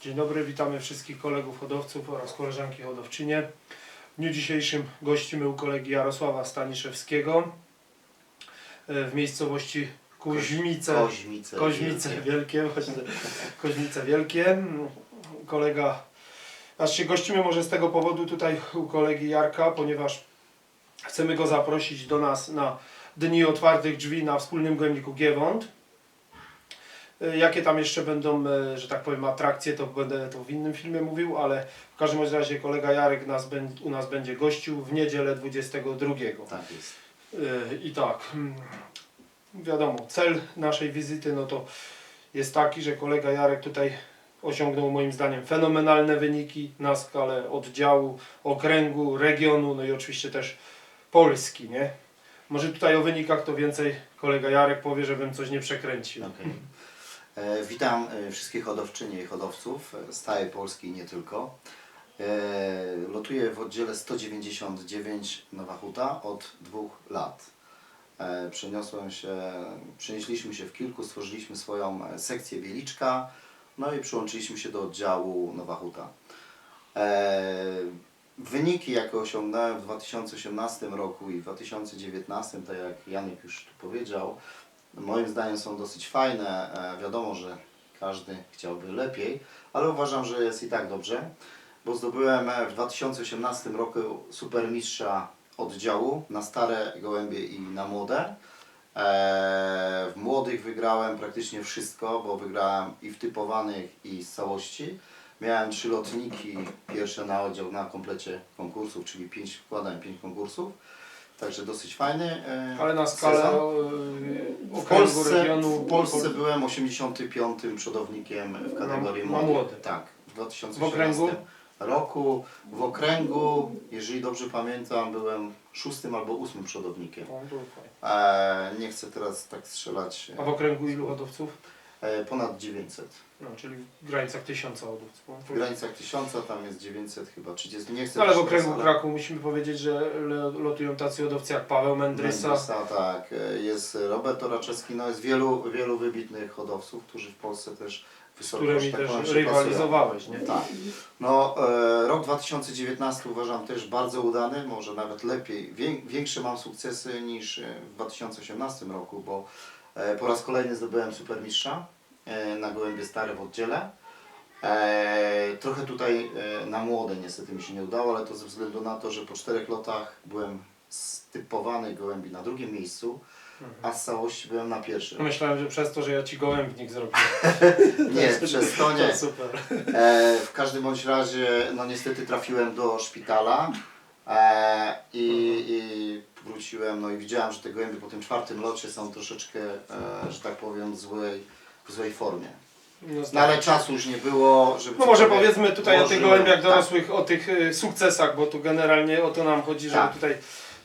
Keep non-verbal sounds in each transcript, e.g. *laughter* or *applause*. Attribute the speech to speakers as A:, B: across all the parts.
A: Dzień dobry, witamy wszystkich kolegów hodowców oraz koleżanki hodowczynie. W dniu dzisiejszym gościmy u kolegi Jarosława Staniszewskiego e, w miejscowości Kuźmice.
B: Koźmice.
A: Koźmice
B: wielkie.
A: Wielkie, właśnie Koźmice Wielkie. Kolega, znaczy gościmy może z tego powodu tutaj u kolegi Jarka, ponieważ chcemy go zaprosić do nas na Dni Otwartych Drzwi na wspólnym gołębniku Giewont. E, Jakie tam jeszcze będą, e, że tak powiem, atrakcje, to będę to w innym filmie mówił, ale w każdym razie kolega Jarek nas, u nas będzie gościł w niedzielę 22.
B: Tak jest.
A: Yy, I tak, mm, wiadomo, cel naszej wizyty no to jest taki, że kolega Jarek tutaj osiągnął moim zdaniem fenomenalne wyniki na skalę oddziału, okręgu, regionu, no i oczywiście też Polski, nie? Może tutaj o wynikach to więcej kolega Jarek powie, żebym coś nie przekręcił.
B: Okej. E, Witam e, wszystkich hodowczynie i hodowców z całej Polski i nie tylko. E, Lotuję w oddziale 199 Nowa Huta od dwóch lat. Przeniosłem się, przenieśliśmy się w kilku, stworzyliśmy swoją sekcję Bieliczka, no i przyłączyliśmy się do oddziału Nowa Huta. Wyniki, jakie osiągnąłem w 2018 roku i w 2019, tak jak Janek już tu powiedział, moim zdaniem są dosyć fajne. E, Wiadomo, że każdy chciałby lepiej, ale uważam, że jest i tak dobrze, bo zdobyłem e, w 2018 roku supermistrza oddziału na stare gołębie i na młode. E, W młodych wygrałem praktycznie wszystko, bo wygrałem i w typowanych i z całości. Miałem trzy lotniki, pierwsze na oddział na komplecie konkursów, czyli pięć, wkładałem pięć konkursów. Także dosyć fajny. e,
A: Ale na skalę
B: sezon. W Polsce,
A: regionu...
B: w Polsce byłem 85. przodownikiem w kategorii
A: na
B: młodych.
A: młode.
B: Tak, w 2018
A: W
B: roku. W okręgu, jeżeli dobrze pamiętam, byłem szóstym albo ósmym przodownikiem. E, nie chcę teraz tak strzelać.
A: A w okręgu ilu hodowców?
B: E, ponad 900.
A: No, czyli w granicach tysiąca hodowców.
B: W granicach 1000 tam jest 900 chyba 30. Nie chcę
A: No, ale w okręgu
B: ale-
A: Kraków musimy powiedzieć, że le- lotują tacy hodowcy jak Paweł Mendrysa.
B: Mendoza, tak. E, Jest Robert Oraczewski, no jest wielu, wielu wybitnych hodowców, którzy w Polsce też
A: z
B: wysoko
A: którymi
B: że tak
A: też rywalizowałeś, nie?
B: Tak. No, e, rok 2019 uważam też bardzo udany, może nawet lepiej. Wię, większe mam sukcesy niż e, w 2018 roku, bo po raz kolejny zdobyłem supermistrza e, na Gołębie Stare w oddziale. E, trochę tutaj e, na młode niestety mi się nie udało, ale to ze względu na to, że po czterech lotach byłem stypowany gołębi na drugim miejscu, a z całości byłem na pierwszym.
A: Myślałem, że przez to, że ja ci gołębnik zrobiłem. *laughs*
B: Nie, przez to nie. *laughs*
A: To super.
B: E, w każdym bądź razie, no niestety trafiłem do szpitala e, i, i wróciłem, no i widziałem, że te gołębie po tym czwartym locie są troszeczkę, e, że tak powiem, w złej, w złej formie.
A: No,
B: No ale czasu już nie było, żeby...
A: no może
B: cokolwiek
A: powiedzmy tutaj o tych gołębiach
B: Tak.
A: dorosłych, o tych y, sukcesach, bo tu generalnie o to nam chodzi, żeby
B: Tak.
A: tutaj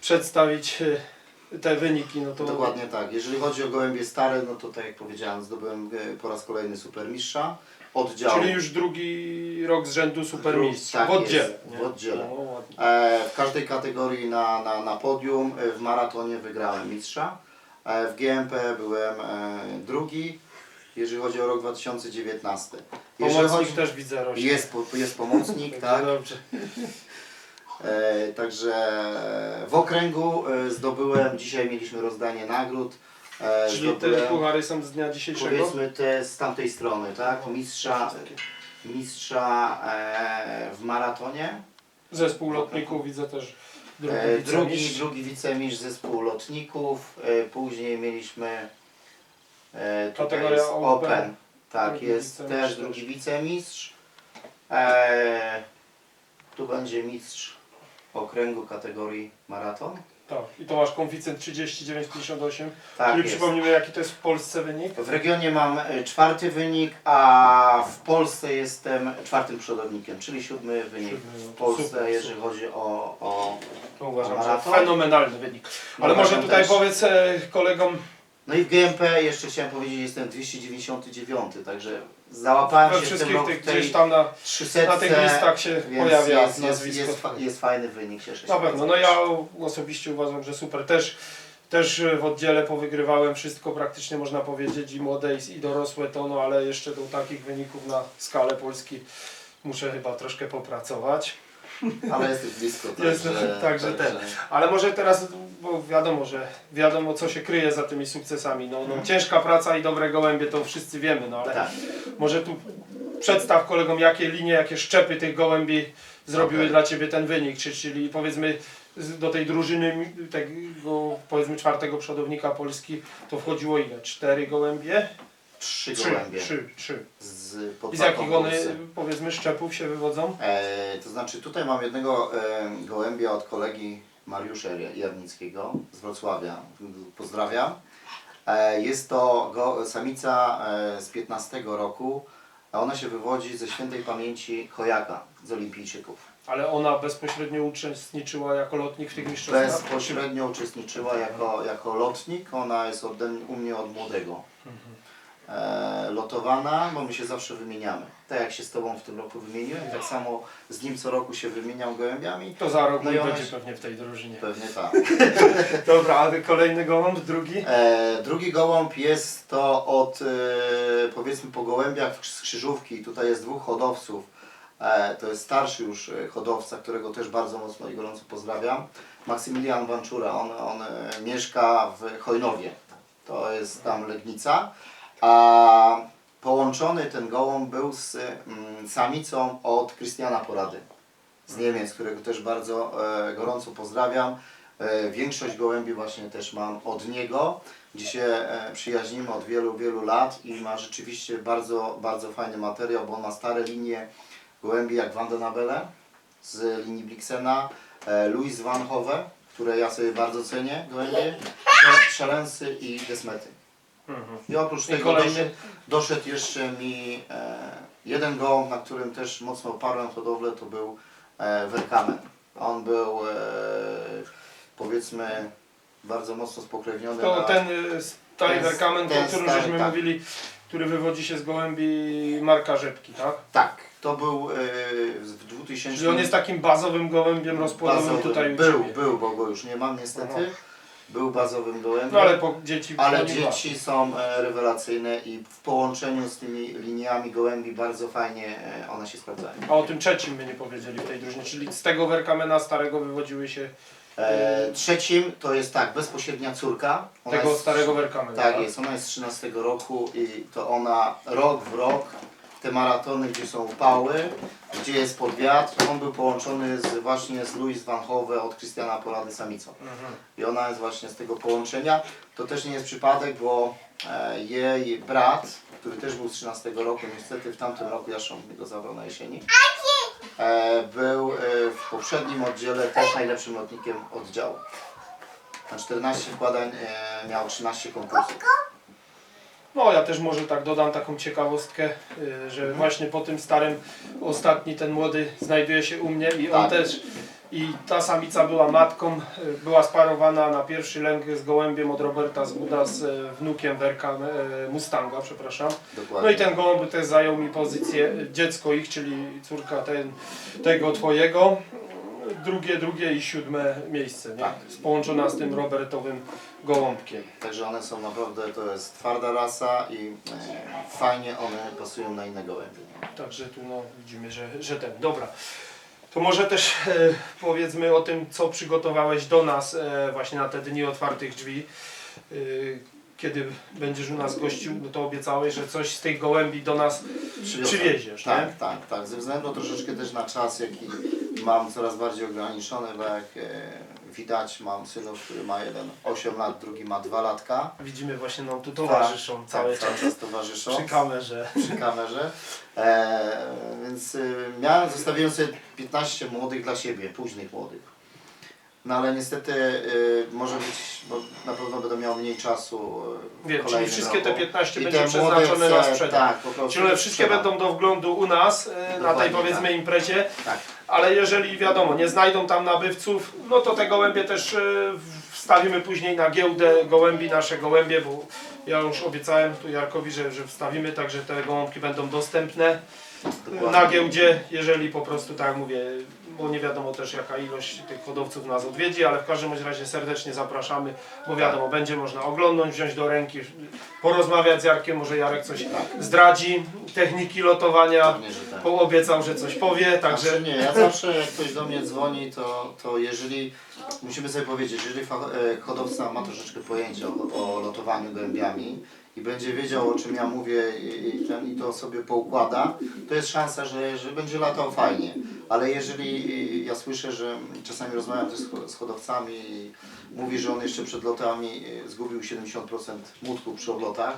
A: przedstawić y, te wyniki. No to
B: Dokładnie tak. Jeżeli chodzi o gołębie stare, no to tak jak powiedziałem, zdobyłem e, po raz kolejny supermistrza. Oddział
A: Czyli już drugi rok z rzędu supermistrz
B: Tak
A: w oddziale.
B: jest, w oddziale.
A: O, ładnie.
B: E, w każdej kategorii na, na, na podium, e, w maratonie wygrałem mistrza. E, w GMP byłem e, drugi, jeżeli chodzi o rok 2019. Jeżeli
A: Pomocnik
B: chodzi,
A: też widzę rośnie.
B: jest, jest pomocnik, *laughs* tak.
A: Dobrze.
B: E, także w okręgu e, zdobyłem, dzisiaj mieliśmy rozdanie nagród. E,
A: Czyli te puchary są z dnia dzisiejszego?
B: powiedzmy te z tamtej strony, tak? Mistrza, mistrza e, w maratonie.
A: Zespół lotników widzę też drugi
B: E, drugi,
A: wicemistrz.
B: drugi wicemistrz zespół lotników, e, później mieliśmy e, tutaj
A: Kategoria
B: jest
A: Open.
B: Open, tak
A: Drugi
B: jest
A: wicemistrz
B: też. drugi wicemistrz. E, tu będzie mistrz okręgu kategorii maraton.
A: Tak. I to masz koeficjent 39,58.
B: Tak
A: Czyli
B: jest.
A: przypomnimy jaki to jest w Polsce wynik.
B: W regionie mam e, czwarty wynik, a w Polsce jestem czwartym przodownikiem, czyli siódmy wynik
A: Siódmy, no
B: w Polsce,
A: super,
B: jeżeli chodzi o, o
A: To uważam, że
B: Maraton?
A: fenomenalny wynik. Ale może tutaj
B: też.
A: powiedz e, kolegom
B: No i w GMP jeszcze chciałem powiedzieć, jestem 299, także załapałem
A: we
B: się w tym roku
A: tych
B: tej
A: gdzieś tam na,
B: 300,
A: na tych listach się
B: więc
A: pojawia
B: jest, jest,
A: nazwisko.
B: jest, fa- jest fajny wynik, cieszę się.
A: Na pewno, no ja osobiście uważam, że super też. Też e, w oddziale powygrywałem wszystko praktycznie można powiedzieć i młode i, i dorosłe to, no ale jeszcze do takich wyników na skalę Polski muszę chyba troszkę popracować.
B: Ale jesteś blisko, *laughs*
A: Jest,
B: także,
A: także ten. Ale może teraz, bo wiadomo, że wiadomo co się kryje za tymi sukcesami. No, no, ciężka praca i dobre gołębie to wszyscy wiemy, no ale
B: Tak.
A: może tu przedstaw kolegom jakie linie, jakie szczepy tych gołębi zrobiły
B: Okej.
A: dla Ciebie ten wynik, czy, czyli powiedzmy z- do tej drużyny mi- tego powiedzmy czwartego przodownika Polski to wchodziło ile? Cztery gołębie?
B: Trzy
A: Trzy,
B: gołębie.
A: trzy, trzy.
B: Z,
A: I
B: pod
A: z jakich one powiedzmy szczepów się wywodzą?
B: E, to znaczy tutaj mam jednego e, gołębia od kolegi Mariusza Jarnickiego z Wrocławia. Pozdrawiam. E, jest to go, samica e, z 15 roku. a Ona się wywodzi ze świętej pamięci Chojaka z olimpijczyków.
A: Ale ona bezpośrednio uczestniczyła jako lotnik w tych mistrzostwach?
B: Bezpośrednio uczestniczyła jako, jako lotnik. Ona jest ode, u mnie od młodego. E, lotowana, bo my się zawsze wymieniamy. Tak jak się z Tobą w tym roku wymieniłem, tak samo z nim co roku się wymieniam gołębiami.
A: To za rok
B: No
A: będzie
B: się-
A: pewnie w tej drużynie.
B: Pewnie tak. *laughs*
A: Dobra, a kolejny gołąb, drugi?
B: E, drugi gołąb jest to od e, powiedzmy po gołębiach z krzyżówki. Tutaj jest dwóch hodowców. E, to jest starszy już e, hodowca, którego też bardzo mocno i gorąco pozdrawiam. Maksymilian Wanczura. On, on e, mieszka w Chojnowie. To jest tam Legnica. A połączony ten gołąb był z mm, samicą od Krystiana Porady z Niemiec, którego też bardzo e, gorąco pozdrawiam. E, większość gołębi właśnie też mam od niego, gdzie się e, przyjaźnimy od wielu, wielu lat i ma rzeczywiście bardzo, bardzo fajny materiał, bo ma stare linie gołębi jak Van den Abele z linii Blixena, Louis Van Hove, które ja sobie bardzo cenię, gołębie, Szalensy i Desmety.
A: Mhm.
B: I oprócz
A: I
B: tego
A: kolejny?
B: doszedł, doszedł jeszcze mi e, jeden gołąb, na którym też mocno oparłem hodowlę, to był e, Werkamen. On był e, powiedzmy bardzo mocno spokrewniony
A: To
B: na...
A: ten y, stary
B: ten-
A: Werkamen, o którym
B: stary,
A: żeśmy
B: tak.
A: mówili, który wywodzi się z gołębi Marka Rzepki, tak?
B: Tak, to był e, w 2000...
A: Czyli on jest takim bazowym gołębiem rozpłodowym tutaj u
B: Był,
A: Ciebie.
B: był, bo go już nie mam niestety. Był bazowym gołębiem.
A: No ale po, dzieci
B: Ale dzieci są e, rewelacyjne i w połączeniu z tymi liniami gołębi bardzo fajnie e, one się sprawdzają.
A: A o tym trzecim my nie powiedzieli w tej drużynie, czyli z tego Werkamena starego wywodziły się
B: E, trzecim to jest tak, bezpośrednia córka. Ona
A: tego
B: jest,
A: starego Werkamena.
B: Tak jest, ona jest z 13 roku i to ona rok w rok te maratony, gdzie są upały, gdzie jest podwiatr, on był połączony z, właśnie z Louis Van Hove od Christiana Porady samicą.
A: Mhm.
B: I ona jest właśnie z tego połączenia. To też nie jest przypadek, bo e, jej brat, który też był z 13 roku, niestety w tamtym roku Jaszcząb mi go zabrał na jesieni, e, był e, w poprzednim oddziale też najlepszym lotnikiem oddziału. Na 14 wkładań miał 13 konkursów.
A: No ja też może tak dodam taką ciekawostkę, y, że właśnie po tym starym ostatni ten młody znajduje się u mnie i on
B: Tak.
A: też i ta samica była matką, y, była sparowana na pierwszy lęk z gołębiem od Roberta Zguda z y, wnukiem Werka Mustanga, przepraszam.
B: Dokładnie.
A: No i ten gołąb też zajął mi pozycję dziecko ich, czyli córka ten, tego twojego. Drugie, drugie i siódme miejsce, nie?
B: Tak.
A: Połączona z tym Robertowym gołąbkiem.
B: Także one są naprawdę, to jest twarda rasa i e, fajnie one pasują na inne gołębie.
A: Także tu no, widzimy, że, że ten. Dobra. To może też e, powiedzmy o tym, co przygotowałeś do nas e, właśnie na te dni otwartych drzwi. E, kiedy będziesz u nas gościł, no to obiecałeś, że coś z tych gołębi do nas
B: Przywiozę.
A: przywieziesz, nie?
B: Tak, tak, tak. Ze względu troszeczkę też na czas, jaki mam coraz bardziej ograniczony, bo jak e, widać mam synów, który ma jeden 8 lat, drugi ma 2 latka.
A: Widzimy właśnie nam tu towarzyszą cały
B: tak,
A: czas
B: towarzyszą
A: przy kamerze.
B: przy kamerze. E, więc y, miałem, zostawiłem sobie 15 młodych dla siebie, późnych młodych. No ale niestety y, może być, bo na pewno będę miał mniej czasu. y, w
A: Wiem, czyli
B: kolejnym
A: wszystkie te
B: roku.
A: 15
B: I
A: będzie
B: te
A: przeznaczone
B: młode
A: na
B: chcę-
A: sprzedaż.
B: Tak, po prostu.
A: Czyli one wszystkie
B: sprzedam.
A: będą do wglądu u nas e, na tej
B: Dokładnie
A: powiedzmy
B: tak.
A: imprezie.
B: Tak.
A: Ale jeżeli wiadomo, nie znajdą tam nabywców, no to te gołębie też e, wstawimy później na giełdę gołębi, nasze gołębie, bo ja już obiecałem tu Jarkowi, że, że wstawimy, także te gołąbki będą dostępne
B: Dokładnie.
A: na giełdzie, jeżeli po prostu, tak jak mówię, bo nie wiadomo też jaka ilość tych hodowców nas odwiedzi, ale w każdym bądź razie serdecznie zapraszamy, bo wiadomo, będzie można oglądnąć, wziąć do ręki, porozmawiać z Jarkiem, może Jarek coś zdradzi, techniki lotowania,
B: Pewnie, że tak.
A: bo obiecał, że coś powie,
B: Także
A: także
B: nie, ja zawsze jak ktoś do mnie dzwoni, to, to jeżeli, musimy sobie powiedzieć, jeżeli e, hodowca ma troszeczkę pojęcia o, o lotowaniu gołębiami i będzie wiedział o czym ja mówię i, i, ten, i to sobie poukłada, to jest szansa, że, że będzie latał fajnie. Ale jeżeli ja słyszę, że czasami rozmawiam też z ho- z hodowcami i mówi, że on jeszcze przed lotami e, zgubił 70% mutku przy odlotach,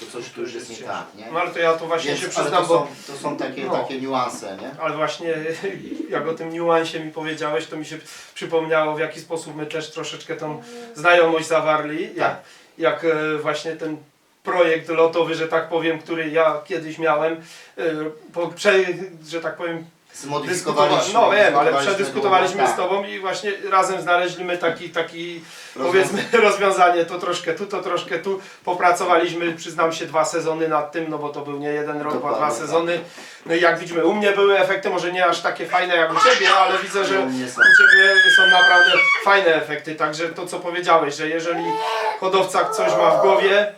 B: to coś tu już jest nie tak, nie?
A: no ale to ja to właśnie
B: Więc,
A: się przyznam,
B: to
A: bo
B: są, to są takie,
A: No.
B: takie niuanse, nie?
A: Ale właśnie *laughs* jak o tym niuansie mi powiedziałeś, to mi się przypomniało w jaki sposób my też troszeczkę tą znajomość zawarli.
B: Tak.
A: jak e, właśnie ten projekt lotowy, że tak powiem, który ja kiedyś miałem, e, że tak powiem,
B: Zmodyfikowaliśmy.
A: no wiem, ale przedyskutowaliśmy z Tobą i właśnie razem znaleźliśmy taki, taki powiedzmy *laughs* rozwiązanie, to troszkę tu, to troszkę tu. Popracowaliśmy, przyznam się, dwa sezony nad tym, no bo to był nie jeden rok, dwa
B: tak.
A: sezony. No i jak widzimy, u mnie były efekty może nie aż takie fajne jak u Ciebie, ale widzę, że
B: u
A: Ciebie są naprawdę fajne efekty. Także to, co powiedziałeś, że jeżeli hodowca coś ma w głowie,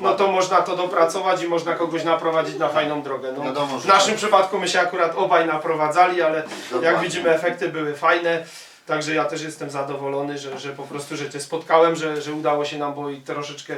A: no to można to dopracować i można kogoś naprowadzić na fajną drogę. No,
B: Wiadomo,
A: w
B: że
A: naszym
B: tak.
A: przypadku my się akurat obaj naprowadzali, ale jak
B: Dokładnie.
A: widzimy efekty były fajne. Także ja też jestem zadowolony, że, że po prostu, że Cię spotkałem, że, że udało się nam, bo i troszeczkę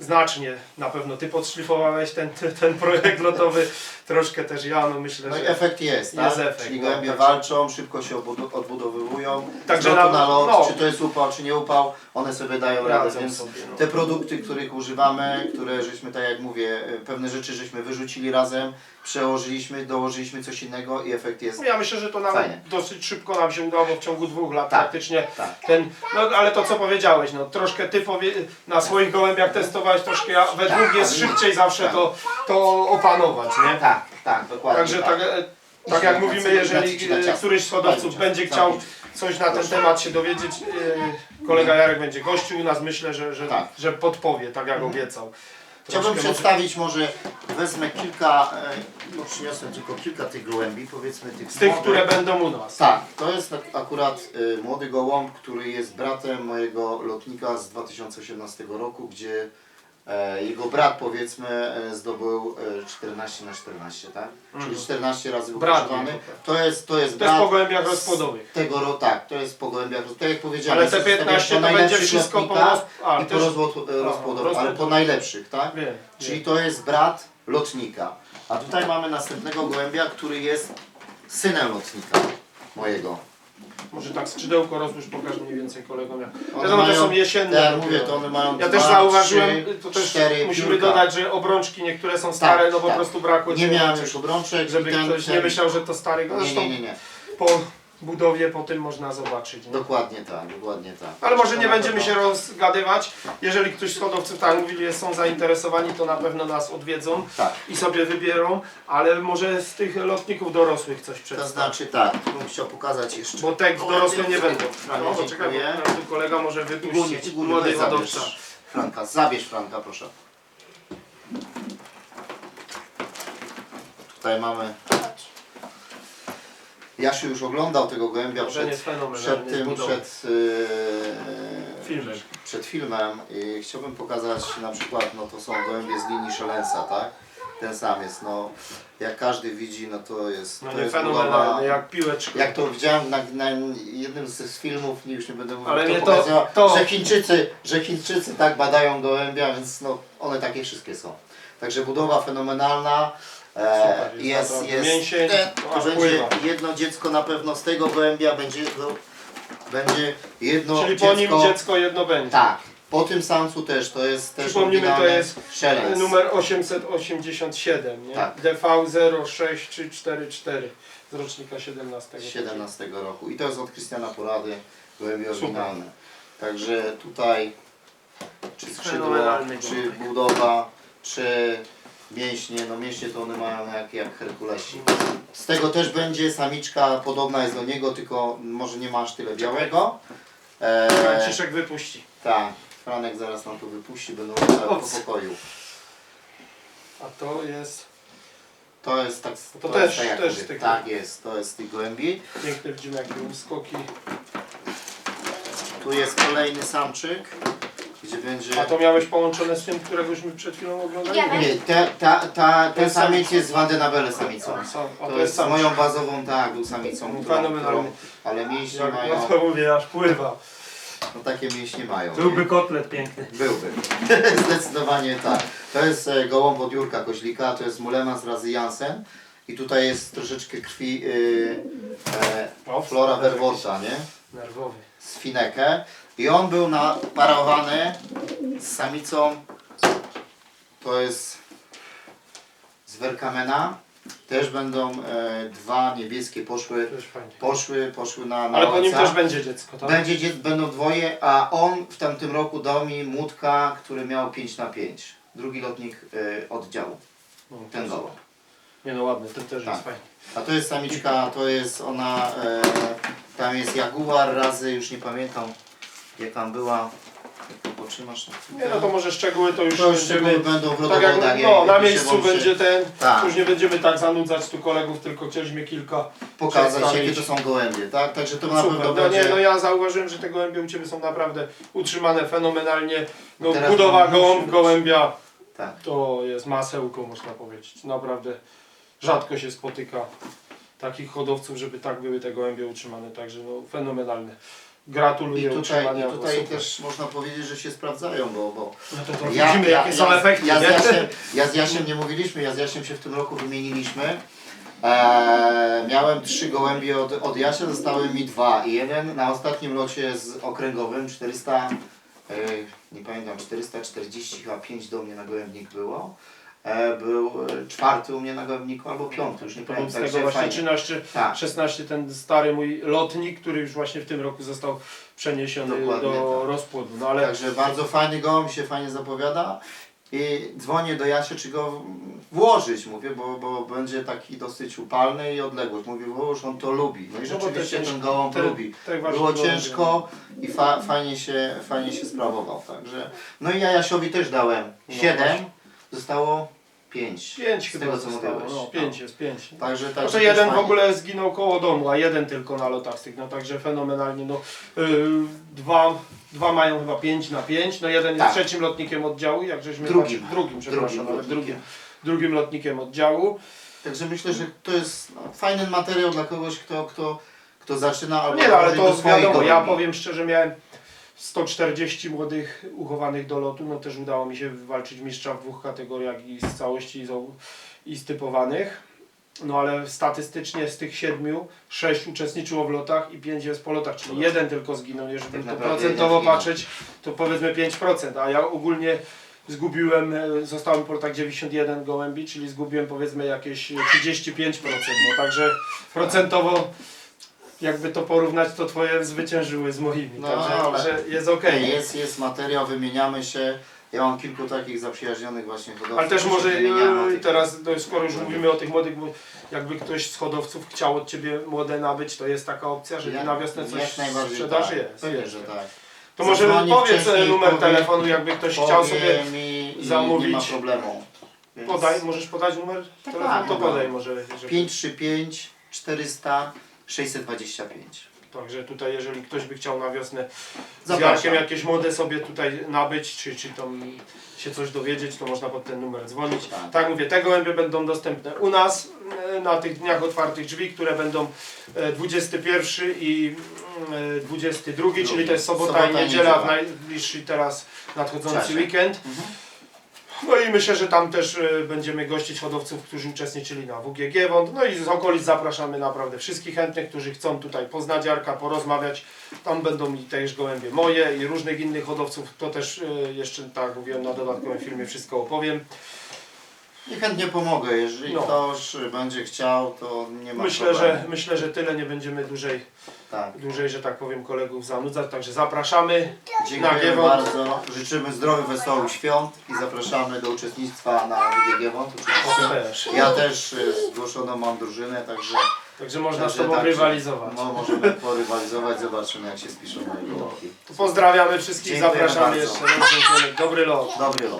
A: znacznie na pewno Ty podszlifowałeś ten, ten projekt lotowy, troszkę też ja, no myślę,
B: No i
A: że...
B: efekt jest, tak?
A: Jest efekt,
B: Czyli
A: no,
B: gołębie
A: także-
B: walczą, szybko się odbudowywują.
A: Także na-
B: na, lot,
A: no.
B: czy to jest upał, czy nie upał, one sobie dają radę,
A: Radzą
B: więc
A: sobie, no.
B: te produkty, których używamy, które żeśmy, tak jak mówię, e, pewne rzeczy żeśmy wyrzucili razem, przełożyliśmy, dołożyliśmy coś innego i efekt jest
A: Ja myślę, że to nam
B: Fajnie.
A: dosyć szybko nam się udało, bo w ciągu dwóch lat
B: Tak,
A: praktycznie
B: tak.
A: ten, no ale to co powiedziałeś, no troszkę ty powie, na swoich gołębiach troszkę ja, we dwóch jest
B: Tak.
A: szybciej zawsze
B: Tak.
A: to, to opanować, nie?
B: Tak, tak, dokładnie.
A: Także tak, e, tak jak mówimy, jeżeli e, któryś z hodowców będzie chciał coś na ten temat się dowiedzieć, e, kolega Jarek będzie gościł u nas, myślę, że, że,
B: Tak.
A: że podpowie, tak jak obiecał.
B: Chciałbym przedstawić może, wezmę kilka, no przyniosłem tylko kilka tych gołębi, powiedzmy tych
A: z tych,
B: młodych.
A: które będą u nas.
B: Tak, to jest tak akurat młody gołąb, który jest bratem mojego lotnika z 2018 roku, gdzie jego brat powiedzmy e, zdobył e, 14 na 14, tak? Czyli 14 razy był
A: Brat
B: poszkodowany.
A: jego, tak.
B: To jest, to jest
A: To jest
B: brat
A: po gołębiach
B: z
A: rozpłodowych.
B: Tego ro, tak, to jest po gołębiach, tak jak powiedziałem.
A: Ale te
B: jest
A: 15 to będzie
B: najlepszych
A: wszystko po
B: lotnika
A: roz... A,
B: i po
A: też...
B: rozwod, e, rozpłodowych, ale po
A: rozpłodowych.
B: najlepszych, tak?
A: Wiem,
B: Czyli
A: wiem.
B: to jest brat lotnika. A tutaj mamy następnego gołębia, który jest synem lotnika mojego.
A: Może tak skrzydełko rozłóż, pokaż mniej więcej kolegom jak.
B: One
A: Wiadomo, to
B: mają-
A: są jesienne.
B: Tak, jak mówię, to one mają
A: Ja
B: dwa,
A: też zauważyłem,
B: trzy,
A: to też
B: cztery
A: musimy
B: piórka.
A: dodać, że obrączki niektóre są stare,
B: Tak,
A: no po
B: tak.
A: prostu brakło
B: Nie
A: ci
B: miałem już obrączek.
A: Żeby
B: i ten,
A: ktoś
B: ten...
A: nie myślał, że to stary.
B: Nie,
A: Zresztą
B: nie, nie, nie.
A: po budowie po tym można zobaczyć. Nie?
B: Dokładnie tak, dokładnie tak.
A: Ale może nie będziemy się rozgadywać. Jeżeli ktoś z hodowców że są zainteresowani, to na pewno nas odwiedzą
B: Tak.
A: i sobie wybierą, ale może z tych lotników dorosłych coś
B: To
A: przedstawić.
B: znaczy tak, tu bym chciał pokazać jeszcze.
A: Bo te dorosłe nie będą. No, poczekaj,
B: dziękuję.
A: bo tu kolega może wypuścić. Młody
B: weź
A: hodowca.
B: zabierz Franka, zabierz Franka proszę. Tutaj mamy... Jasiu już oglądał tego gołębia przed,
A: jest
B: przed tym, przed... Yy,
A: Filmem.
B: przed filmem i chciałbym pokazać na przykład, no to są gołębie z linii Szelensa, tak? Ten sam jest, no jak każdy widzi, no to jest,
A: No
B: to
A: nie
B: jest
A: fenomenalny,
B: budowa,
A: jak piłeczka.
B: jak to widziałem na, na jednym z, z filmów, nie, już nie będę mówił,
A: Ale
B: kto
A: nie to- to-
B: że Chińczycy, że Chińczycy tak badają gołębia, więc no one takie wszystkie są. Także budowa fenomenalna. E,
A: Super, jest
B: jest, jest,
A: Mięsień,
B: e,
A: to
B: będzie jedno dziecko na pewno z tego gołębia będzie, no, będzie jedno
A: Czyli
B: dziecko.
A: po nim dziecko jedno będzie.
B: Tak. Po tym samcu też, to jest też
A: Przypomnijmy, to
B: oryginalny
A: jest
B: Szelens.
A: Numer 887, nie?
B: Tak.
A: DV06344 z rocznika 17.
B: 17 roku. I to jest od Krystiana Porady, gołębie oryginalne. Także tutaj czy skrzydło,
A: Fenomenalny
B: czy
A: gołąbek.
B: budowa, czy mięśnie, no mięśnie to one mają jak, jak Herkulesi. Z tego też będzie samiczka, podobna jest do niego, tylko może nie ma aż tyle białego. E,
A: Franciszek wypuści.
B: tak, Franek zaraz nam to wypuści, będą latały po pokoju.
A: A to jest
B: To jest tak,
A: To
B: to
A: też-
B: jest tak jak
A: też
B: mówię.
A: tych-
B: Tak jest, to jest z tych gołębi.
A: Piękne widzimy jakie uskoki.
B: Tu jest kolejny samczyk, gdzie będzie...
A: A to miałeś połączone z tym, któregośmy przed chwilą oglądali?
C: Nie.
B: Nie, ta, ta, ta, ten
A: jest
B: samiec jest z Wandenabele samicą.
A: Sam, a
B: To,
A: to,
B: jest
A: sam.
B: moją bazową, tak, był samicą,
A: No,
B: którą,
A: fenomenalny.
B: którą, ale mięśnie
A: Jak
B: mają,
A: ja to mówię, aż pływa.
B: no takie mięśnie mają.
D: Byłby kotlet piękny.
B: Byłby. *laughs* Zdecydowanie tak. To jest e, gołąb od Jurka Koźlika, to jest Mulemas razy Jansen. I tutaj jest troszeczkę krwi y, e,
A: O,
B: Flora Verworta, nie?
A: Nerwowy.
B: Z Finekę. I on był naparowany z samicą, to jest z Werkamena. Też będą e, dwa niebieskie poszły,
A: Też fajnie.
B: poszły, poszły na, na
A: Ale po nim
B: ojca.
A: też będzie dziecko, tak?
B: Będzie, dzie- będą dwoje, a on w tamtym roku dał mi Mutka, który miał 5 na 5 Drugi lotnik y, oddziału,
A: No,
B: ten gołąb.
A: Nie no ładny, ten też
B: Tak.
A: jest fajny.
B: A to jest samiczka, to jest ona, e, tam jest Jaguar razy, już nie pamiętam jak tam była, jak to potrzymasz.
A: Nie no to może szczegóły to już
B: To już
A: będziemy...
B: szczegóły będą w
A: Tak jak
B: rodowodach.
A: no, na
B: się
A: miejscu
B: włączy,
A: będzie ten,
B: Tak.
A: już nie będziemy tak zanudzać tu kolegów, tylko chcieliśmy kilka
B: pokazać
A: przedstawić.
B: jakie to są gołębie, tak? Także to na
A: Super,
B: pewno
A: no nie,
B: będzie...
A: no ja zauważyłem, że te gołębie u Ciebie są naprawdę utrzymane fenomenalnie. No
B: Teraz
A: budowa
B: mam
A: gołąb,
B: musi
A: gołębia
B: Tak.
A: to jest masełko można powiedzieć. Naprawdę rzadko się spotyka takich hodowców, żeby tak były te gołębie utrzymane, także no fenomenalne.
B: I
A: Gratuluję
B: tutaj,
A: utrzymania.
B: i tutaj
A: super.
B: też można powiedzieć, że się sprawdzają, bo, bo
A: No to, to widzimy jakie są efekty,
B: ja, z
A: nie?
B: Jasiem, ja z Jasiem nie mówiliśmy, ja z Jasiem się w tym roku wymieniliśmy. Eee, miałem trzy gołębie od, od Jasia, zostały mi dwa. I jeden na ostatnim locie z okręgowym 400, e, nie pamiętam, 440 chyba 5 do mnie na gołębnik było. E, był e, czwarty u mnie na gołębniku albo piąty, już nie
A: To z
B: pamiętam.
A: tego właśnie
B: fajnie.
A: 13,
B: Tak.
A: 16 ten stary mój lotnik, który już właśnie w tym roku został przeniesiony
B: Dokładnie
A: do
B: tak.
A: rozpłodu. No ale
B: Także bardzo fajny gołąb, się fajnie zapowiada. I dzwonię do Jasia, czy go włożyć, mówię, bo, bo będzie taki dosyć upalny i odległość. Mówię, włóż, on to lubi. No i
A: No
B: rzeczywiście
A: ciężkie-
B: ten gołąb
A: te-
B: lubi.
A: te właśnie
B: Było ciężko i fa fajnie, się, fajnie się sprawował. Także. No i ja Jasiowi też dałem
A: No
B: 7,
A: właśnie.
B: zostało 5.
A: pięć
B: z
A: chyba
B: tego co
A: zostało.
B: mówiłeś.
A: No, pięć jest, pięć.
B: Także,
A: No
B: także
A: to
B: też
A: jeden w
B: fajnie.
A: ogóle zginął koło domu, a jeden tylko na lotach sygnał, także fenomenalnie. No, yy, dwa, dwa mają chyba 5 na 5, no jeden jest
B: Tak.
A: trzecim lotnikiem oddziału, jak żeśmy
B: Drugim.
A: patrzyli- drugim, przepraszam,
B: Drugim lotnikiem.
A: drugim, drugim lotnikiem oddziału.
B: Także myślę, że to jest no, fajny materiał dla kogoś, kto, kto, kto zaczyna albo
A: Nie no, ale
B: dąży
A: to
B: do
A: wiadomo, ja powiem szczerze, miałem 140 młodych uchowanych do lotu, no też udało mi się wywalczyć mistrza w dwóch kategoriach i z całości i z, typowanych. No ale statystycznie z tych siedmiu, sześć uczestniczyło w lotach i pięć jest po lotach, czyli jeden tylko zginął. Jeżeli
B: Tak
A: to procentowo patrzeć, to powiedzmy 5%, a ja ogólnie zgubiłem, e, zostałem po lotach 91 gołębi, czyli zgubiłem powiedzmy jakieś 35%, no także procentowo jakby to porównać, to twoje zwyciężyły z moimi,
B: No,
A: także
B: ale-
A: że jest okej.
B: Jest, jest materiał, wymieniamy się. Ja mam kilku takich zaprzyjaźnionych właśnie hodowców.
A: Ale też
B: którzy
A: może
B: o
A: e,
B: tych-
A: teraz, no, skoro już mówimy o tych młodych, bo jakby ktoś z hodowców chciał od Ciebie młode nabyć, to jest taka opcja, że Ty na wiosnę coś
B: jak najbardziej
A: sprzedasz?
B: tak.
A: jest.
B: Pewnie, że tak.
A: To może
B: Zadzwoni
A: powiedz e,
B: wcześniej,
A: numer
B: powie-
A: telefonu, jakby ktoś chciał
B: Powie
A: sobie
B: mi i
A: zamówić.
B: Nie ma problemu.
A: Podaj, możesz podać numer
B: Tak,
A: telefonu?
B: tak,
A: To
B: no.
A: podaj może. Jeżeli...
B: 535 400 625.
A: Także tutaj jeżeli ktoś by chciał na wiosnę z
B: Zapraszam.
A: Jarkiem jakieś młode sobie tutaj nabyć, czy, czy tam się coś dowiedzieć, to można pod ten numer dzwonić.
B: Tak.
A: Tak mówię, te gołębie będą dostępne u nas e, na tych dniach otwartych drzwi, które będą e, 21 i e, 22, czyli to jest sobota,
B: Sobota
A: i
B: i
A: niedziela w
B: niedziela.
A: najbliższy teraz nadchodzący
B: Czasie.
A: weekend. No i myślę, że tam też e, będziemy gościć hodowców, którzy uczestniczyli na WGG Wąt. No i z okolic zapraszamy naprawdę wszystkich chętnych, którzy chcą tutaj poznać Jarka, porozmawiać. Tam będą i też gołębie moje i różnych innych hodowców. To też e, jeszcze, tak mówiłem, na dodatkowym filmie wszystko opowiem.
B: I chętnie pomogę. Jeżeli
A: No.
B: ktoś będzie chciał, to nie ma
A: Myślę,
B: problemu.
A: że, myślę, że tyle nie będziemy dłużej,
B: Tak.
A: dłużej, że tak powiem, kolegów zanudzać. Także zapraszamy.
B: Dziękujemy
A: Giewont.
B: bardzo. Życzymy zdrowych, wesołych świąt i zapraszamy do uczestnictwa na. Oczywiście.
A: Też.
B: Ja też y, zgłoszoną mam drużynę, także,
A: Także można z
B: także
A: Tobą
B: tak,
A: rywalizować.
B: No, możemy porywalizować, zobaczymy jak się spiszą moje gołąbki.
A: Pozdrawiamy wszystkich,
B: Dziękujemy
A: zapraszamy
B: bardzo.
A: jeszcze raz. Dziękujemy. Dobry lot.
B: Dobry lot.